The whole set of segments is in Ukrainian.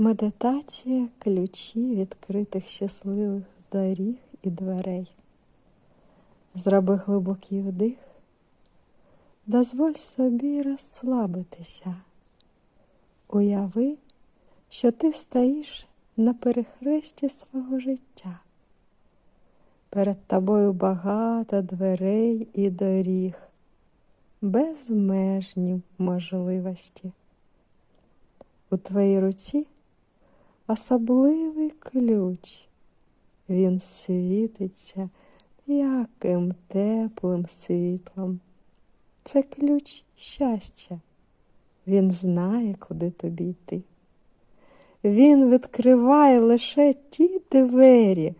Медитація ключі відкритих щасливих доріг і дверей. Зроби глибокий вдих, дозволь собі розслабитися. Уяви, що ти стоїш на перехресті свого життя. Перед тобою багато дверей і доріг, безмежні можливості. У твоїй руці особливий ключ. Він світиться м'яким теплим світлом. Це ключ щастя. Він знає, куди тобі йти. Він відкриває лише ті двері,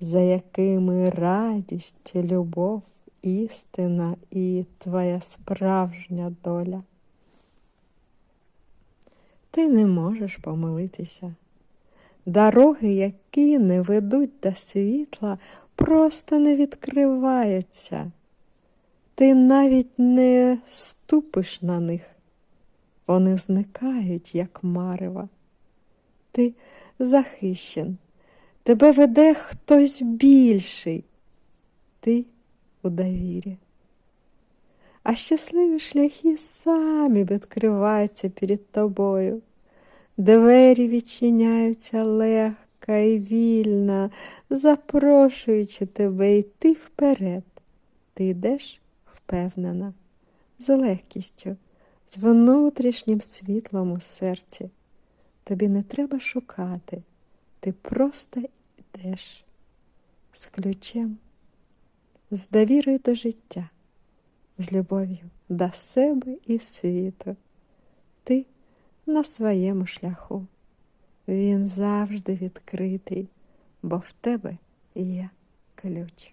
за якими радість, любов, істина і твоя справжня доля. Ти не можеш помилитися. Дороги, які не ведуть до світла, просто не відкриваються. Ти навіть не ступиш на них. Вони зникають, як марева. Ти захищен, тебе веде хтось більший. Ти у довірі. А щасливі шляхи самі відкриваються перед тобою. Двері відчиняються легко і вільно, запрошуючи тебе йти вперед. Ти йдеш впевнена, з легкістю, з внутрішнім світлом у серці. Тобі не треба шукати, ти просто йдеш з ключем, з довірою до життя, з любов'ю до себе і світу. На своєму шляху. Він завжди відкритий, бо в тебе є ключ.